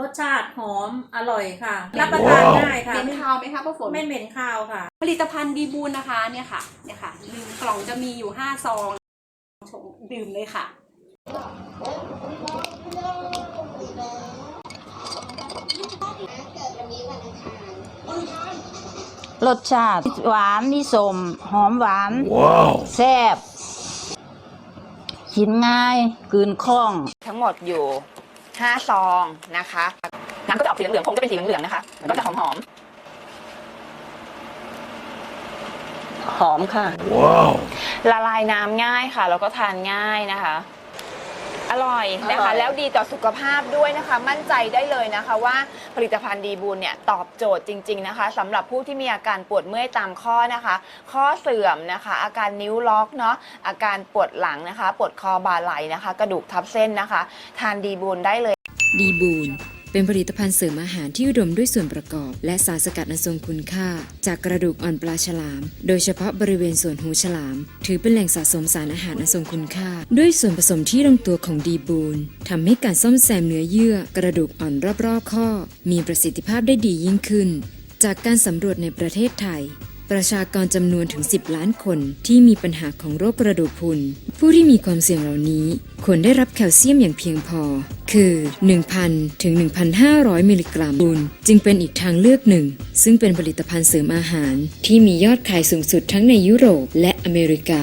รสชาติหอมอร่อยค่ะ รับประทานง่ายค่ะเหม็นคาวไหมคะป้าฝนไม่เหม็นคาวค่ะ ผลิตภัณฑ์ดีบูนนะคะเนี่ยค่ะเนี่ยค่ะหนึ่งกล่องจะมีอยู่ห้าซองชงดื่มเลยค่ะรสชาติ หวานนี่สม หอมหวาน Wow. แซ่บกินง่ายกลืนคล่อง ทั้งหมดอยู่ 5 ซองนะคะน้ำก็จะออกสีเหลืองๆคงจะเป็นสีเหลืองๆนะคะ ก็จะหอมหอมค่ะ ว้าว ละลายน้ำง่ายค่ะ แล้วก็ทานง่ายนะคะ อร่อยนะอร่คะอยแล้วดีต่อสุขภาพด้วยนะคะ มั่นใจได้เลยนะคะว่าผลิตภัณฑ์ดีบูลเนี่ยตอบโจทย์จริง ๆนะคะสำหรับผู้ที่มีอาการปวดเมื่อยตามข้อนะคะ ข้อเสื่อมนะคะ อาการนิ้วล็อกเนาะอาการปวดหลังนะคะ ปวดคอบ่าไหล่นะคะ กระดูกทับเส้นนะคะ ทานดีบูลได้เลย ดีบูน เป็นผลิตภัณฑ์เสริมอาหารที่อุดมด้วยส่วนประกอบ และสารสกัดอันทรงคุณค่า จากกระดูกอ่อนปลาฉลาม โดยเฉพาะบริเวณส่วนหูฉลาม ถือเป็นแหล่งสะสมสารอาหารอันทรงคุณค่า ด้วยส่วนผสมที่ลงตัวของดีบูนทำให้การซ่อมแซมเนื้อเยื่อ กระดูกอ่อนรอบๆข้อ มีประสิทธิภาพได้ดียิ่งขึ้น จากการสำรวจในประเทศไทย ประชากรจำนวนถึง 10 ล้านคนที่มีปัญหาของโรคกระดูกพรุน ผู้ที่มีความเสี่ยงเหล่านี้ควรได้รับแคลเซียมอย่างเพียงพอ คือ 1,000 ถึง 1,500 มิลลิกรัมบุนจึงเป็นอีกทางเลือกหนึ่ง ซึ่งเป็นผลิตภัณฑ์เสริมอาหารที่มียอดขายสูงสุดทั้งในยุโรปและอเมริกา